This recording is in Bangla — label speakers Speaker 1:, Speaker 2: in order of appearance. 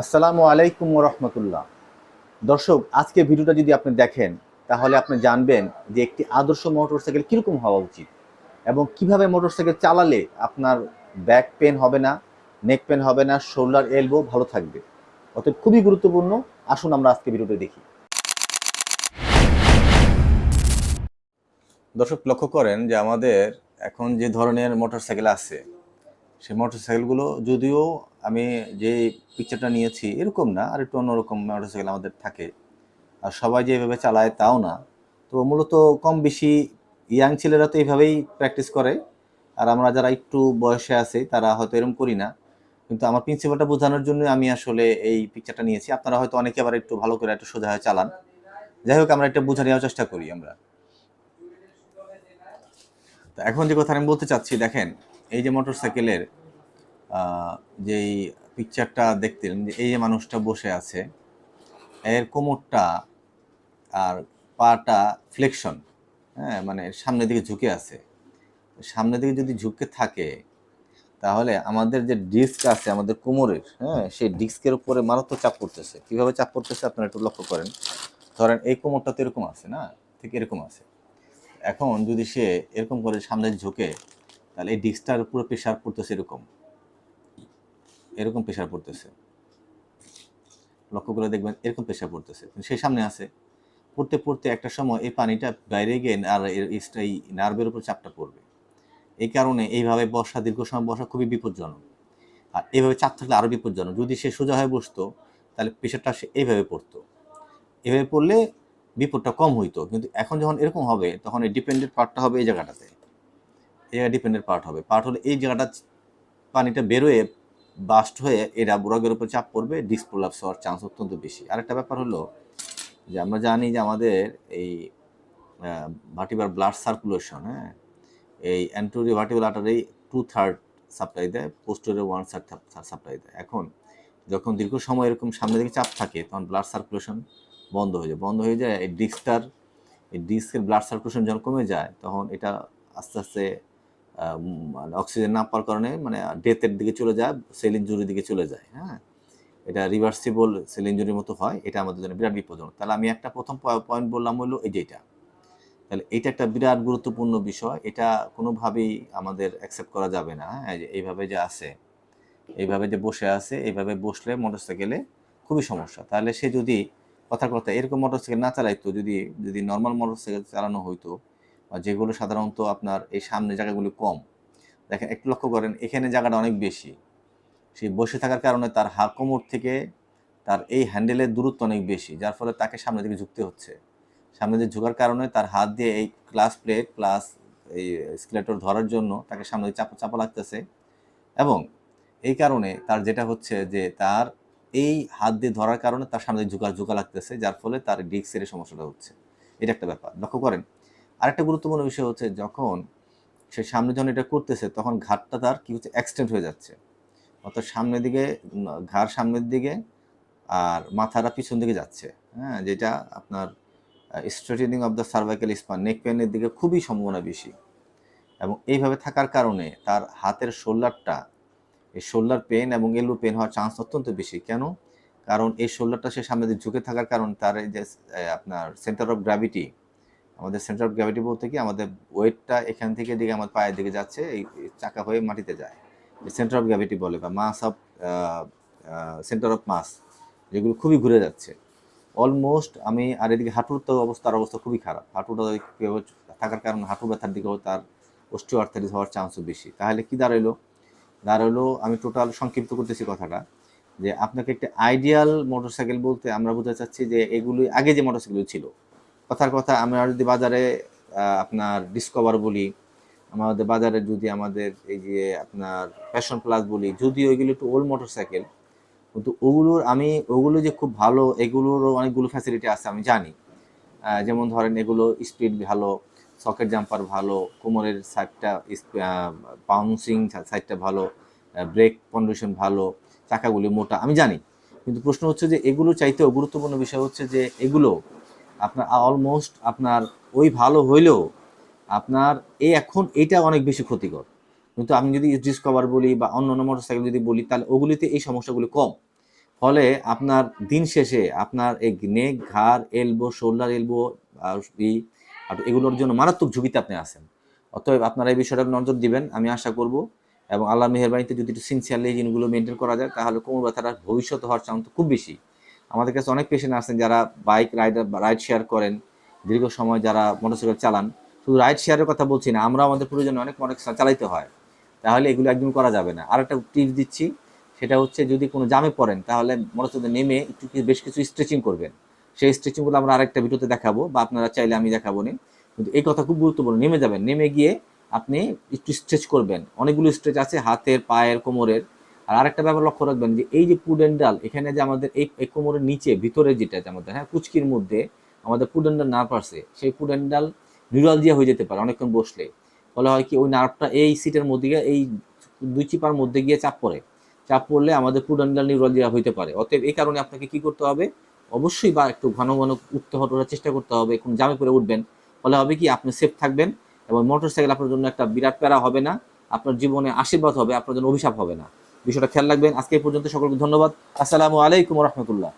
Speaker 1: আসসালামু আলাইকুম রহমতুল্লাহ। দর্শক, আজকে ভিডিওটা যদি আপনি দেখেন, তাহলে আপনি জানবেন যে একটি আদর্শ মোটরসাইকেল কীরকম হওয়া উচিত এবং কীভাবে মোটরসাইকেল চালালে আপনার ব্যাক পেন হবে না, নেক পেন হবে না, শোল্ডার, এলবো ভালো থাকবে। অতএব খুবই গুরুত্বপূর্ণ, আসুন আমরা আজকে ভিডিওটা দেখি। দর্শক, লক্ষ্য করেন যে আমাদের এখন যে ধরনের মোটরসাইকেল আছে, সেই মোটরসাইকেলগুলো যদিও আমি যে পিকচারটা নিয়েছি, এরকম না, আর একটু অন্যরকম মোটরসাইকেল আমাদের থাকে। আর সবাই যে এভাবে চালায় তাও না। তো মূলত কম বেশি ইয়াং ছেলেরা তো এইভাবেই প্র্যাকটিস করে। আর আমরা যারা একটু বয়সে আছি, তারা হয়তো এরকম করি না। কিন্তু আমার প্রিন্সিপালটা বোঝানোর জন্য আমি আসলে এই পিকচারটা নিয়েছি। আপনারা হয়তো অনেকে আবার একটু ভালো করে একটু সোজা হয়ে চালান। যাই হোক, আমরা একটা বোঝা নেওয়ার চেষ্টা করি আমরা। তো এখন যে কথা আমি বলতে চাচ্ছি, দেখেন, এই যে মোটরসাইকেলের যেই পিকচারটা দেখতেন, যে এই যে মানুষটা বসে আছে, এর কোমরটা আর পাটা ফ্লেকশন হ্যাঁ মানে সামনের দিকে ঝুঁকে আছে। সামনের দিকে যদি ঝুঁকে থাকে, তাহলে আমাদের যে ডিস্ক আছে আমাদের কোমরের হ্যাঁ সেই ডিস্কের উপরে মারাত্মক চাপ পড়তেছে। কীভাবে চাপ পড়তেছে আপনারা একটু লক্ষ্য করেন। ধরেন এই কোমরটা তো এরকম আছে না? ঠিক এরকম আছে। এখন যদি সে এরকম করে সামনে ঝুঁকে, তাহলে এই ডিস্কটার উপরে প্রেশার পড়তেছে এরকম। এরকম প্রেশার পড়তেছে। লক্ষ্য করে দেখবেন এরকম প্রেশার পড়তেছে। সে সামনে আছে। পড়তে পড়তে একটা সময় এই পানিটা বাইরে গিয়ে আর এই নার্ভের উপর চাপটা পড়বে। এই কারণে এইভাবে বসা, দীর্ঘ সময় বসা খুবই বিপজ্জনক। আর এইভাবে চাপ থাকলে আরও বিপজ্জনক। যদি সে সোজা হয়ে বসতো, তাহলে প্রেশারটা সে এইভাবে পড়তো। এভাবে পড়লে বিপদটা কম হইতো। কিন্তু এখন যখন এরকম হবে, তখন এই ডিপেন্ডেন্ট পার্টটা হবে এই জায়গাটাতে। এই জায়গায় ডিপেন্ডেন্ট পার্ট হবে। পার্ট হলে এই জায়গাটা পানিটা বেরোয় বাস্ট হয়ে এরা রগের উপর চাপ পড়বে ডিসপ্রোলাপস হওয়ার চান্স অত্যন্ত বেশি। আরেকটা ব্যাপার হলো যে আমরা জানি যে আমাদের এই ভার্টিবার ব্লাড সার্কুলেশন হ্যাঁ? এই anterior vertebral artery to third supply দেয় পোস্টোরিও ওয়ান থার্ড সাপ্লাই দেয়। এখন যখন দীর্ঘ সময় এরকম সামনের দিকে চাপ থাকে, তখন ব্লাড সার্কুলেশন বন্ধ হয়ে যায়। বন্ধ হয়ে যায়, এই ডিস্কটার এই ডিস্কের ব্লাড সার্কুলেশন যখন কমে যায়, তখন এটা আস্তে আস্তে মানে অক্সিজেন না পাওয়ার কারণে মানে ডেথের দিকে চলে যায় সেল ইঞ্জুরির দিকে চলে যায় হ্যাঁ? এটা রিভার্সিবল সেল ইঞ্জুরির মতো হয়, এটা আমাদের জন্য বিরাট বিপজ্জনক। তাহলে আমি একটা প্রথম পয়েন্ট বললাম হলো এই যেটা তাহলে এটা একটা বিরাট গুরুত্বপূর্ণ বিষয়, এটা কোনোভাবেই আমাদের অ্যাকসেপ্ট করা যাবে না হ্যাঁ? এইভাবে যে আছে, এইভাবে যে বসে আছে, এইভাবে বসলে মোটরসাইকেলে খুবই সমস্যা। তাহলে সে যদি কথার কথা এরকম মোটরসাইকেল না চালাইতো, যদি যদি নর্মাল মোটরসাইকেল চালানো হইতো যেগুলো সাধারণত আপনার এই সামনে জায়গাগুলো কম। দেখেন, একটু লক্ষ্য করেন, এখানে জায়গাটা অনেক বেশি। সেই বসে থাকার কারণে তার হা কোমর থেকে তার এই হ্যান্ডেলের দূরত্ব অনেক বেশি, যার ফলে তাকে সামনের দিকে ঝুঁকতে হচ্ছে। সামনে দিকে ঝুঁকার কারণে তার হাত দিয়ে এই ক্লাস প্লেট প্লাস এই স্কেলেটর ধরার জন্য তাকে সামনে চাপা চাপা লাগতেছে এবং এই কারণে তার যেটা হচ্ছে যে তার এই হাত দিয়ে ধরার কারণে তার সামনে ঝুঁকা ঝুঁকা লাগতেছে, যার ফলে তার ডিস্কের সমস্যাটা হচ্ছে। এটা একটা ব্যাপার। লক্ষ্য করেন আরেকটা গুরুত্বপূর্ণ বিষয় হচ্ছে যখন সে সামনে যখন এটা করতেছে, তখন ঘাটটা তার কি হচ্ছে এক্সটেন্ড হয়ে যাচ্ছে। অর্থাৎ সামনের দিকে, ঘাড় সামনের দিকে আর মাথাটা পিছন দিকে যাচ্ছে। হ্যাঁ যেটা আপনার straightening of the cervical spine neck পেনের দিকে খুবই সম্ভাবনা বেশি। এবং এইভাবে থাকার কারণে তার হাতের শোল্ডারটা এই শোল্ডার পেন এবং এলু পেন হওয়ার চান্স অত্যন্ত বেশি। কেন? কারণ এই শোল্ডারটা সে সামনে দিকে ঝুঁকে থাকার কারণে তার এই যে আপনার সেন্টার অফ গ্র্যাভিটি আমাদের সেন্টার অফ গ্র্যাভিটি বলতে কি আমাদের ওয়েটটা এখান থেকে দিকে আমার পায়ের দিকে যাচ্ছে, এই চাকা হয়ে মাটিতে যায়। সেন্টার অফ গ্র্যাভিটি বলে বা mass of centre of mass যেগুলো খুবই ঘুরে যাচ্ছে। অলমোস্ট আমি আর এদিকে হাঁটুর তো অবস্থার অবস্থা খুবই খারাপ। হাঁটুটা থাকার কারণে হাঁটু ব্যথার দিকেও তার অস্টিও আর্থারিস হওয়ার চান্সও বেশি। তাহলে কি দাঁড়াইলো? দাঁড়াইলো, আমি টোটাল সংক্ষিপ্ত করতেছি কথাটা, যে আপনাকে একটা আইডিয়াল মোটরসাইকেল বলতে আমরা বোঝাতে চাচ্ছি যে এগুলি আগে যে মোটরসাইকেল ছিল কথার কথা আমরা যদি বাজারে আপনার ডিসকভার বলি, আমাদের বাজারে যদি আমাদের এই যে আপনার ফ্যাশন প্লাস বলি, যদি ওইগুলো একটু ওল্ড মোটরসাইকেল কিন্তু ওগুলোর আমি, ওগুলো যে খুব ভালো, এগুলোরও অনেকগুলো ফ্যাসিলিটি আছে, আমি জানি। যেমন ধরেন এগুলো স্পিড ভালো সকেট জাম্পার ভালো, কোমরের সাইডটা বাউন্সিং সাইডটা ভালো ব্রেক কন্ডিশন ভালো, চাকাগুলি মোটা, আমি জানি। কিন্তু প্রশ্ন হচ্ছে যে এগুলো চাইতেও গুরুত্বপূর্ণ বিষয় হচ্ছে যে এগুলো আপনার অলমোস্ট আপনার ওই ভালো হইলেও আপনার এই এখন এটা অনেক বেশি ক্ষতিকর। কিন্তু আমি যদি ডিসকভার বলি বা অন্য অন্য মোটরসাইকেল যদি বলি, তাহলে ওগুলিতে এই সমস্যাগুলি কম। ফলে আপনার দিন শেষে আপনার এই নেক ঘাড় এলবো শোল্ডার এলবো আর এগুলোর জন্য মারাত্মক ঝুঁকিতে আপনি আছেন। অতএব আপনারা এই বিষয়টা নজর দিবেন, আমি আশা করব। এবং আল্লাহ মেহরবানিতে যদি একটু সিনসিয়ারলি জিনিসগুলো মেনটেন করা যায়, তাহলে কোমর ব্যথাটা ভবিষ্যতে হওয়ার চান্স খুব বেশি। আমাদের কাছে অনেক পেশেন্ট আছেন যারা বাইক রাইডার রাইড শেয়ার করেন, দীর্ঘ সময় যারা মোটরসাইকেল চালান। শুধু রাইড শেয়ারের কথা বলছি না, আমরা আমাদের প্রয়োজনে অনেক অনেক চালাইতে হয়। তাহলে এগুলো একদম করা যাবে না। আর একটা টিপস দিচ্ছি, সেটা হচ্ছে যদি কোনো জামে পড়েন, তাহলে মোটরসাইকেল নেমে একটু বেশ কিছু স্ট্রেচিং করবেন। সেই স্ট্রেচিংগুলো আমরা আরেকটা ভিডিওতে দেখাবো, বা আপনারা চাইলে আমি দেখাবো নি। কিন্তু এই কথা খুব গুরুত্বপূর্ণ, নেমে যাবেন। নেমে গিয়ে আপনি একটু স্ট্রেচ করবেন। অনেকগুলো স্ট্রেচ আছে, হাতের, পায়ের, কোমরের। আর আরেকটা ব্যাপার লক্ষ্য রাখবেন যে এই যে পুডেন্ডাল এখানে যে আমাদের এই কোমরের নিচে, ভিতরে যেটা আমাদের হ্যাঁ কুচকির মধ্যে আমাদের পুডেন্ডাল নার্ভ আছে সেই পুডেন্ডাল নিউরালজিয়া হয়ে যেতে পারে অনেকক্ষণ বসলে। ফলে হয় কি, ওই নার্ভটা এই সিটের মধ্যে গিয়ে, এই দুই চিপার মধ্যে গিয়ে চাপ পড়ে। চাপ পড়লে আমাদের পুডেন্ডাল নিউরালজিয়া হইতে পারে। অতএব এই কারণে আপনাকে কি করতে হবে? অবশ্যই বা একটু ঘন ঘন উঠতে হওয়ার চেষ্টা করতে হবে কোন জামে করে উঠবেন। ফলে হবে কি, আপনি সেফ থাকবেন এবং মোটরসাইকেল আপনার জন্য একটা বিরাট প্যারা হবে না, আপনার জীবনে আশীর্বাদ হবে, আপনার জন্য অভিশাপ হবে না। বিষয়টা খেয়াল রাখবেন। আজকে পর্যন্ত সকলকে ধন্যবাদ। আসসালামু আলাইকুম রহমতুল্লাহ।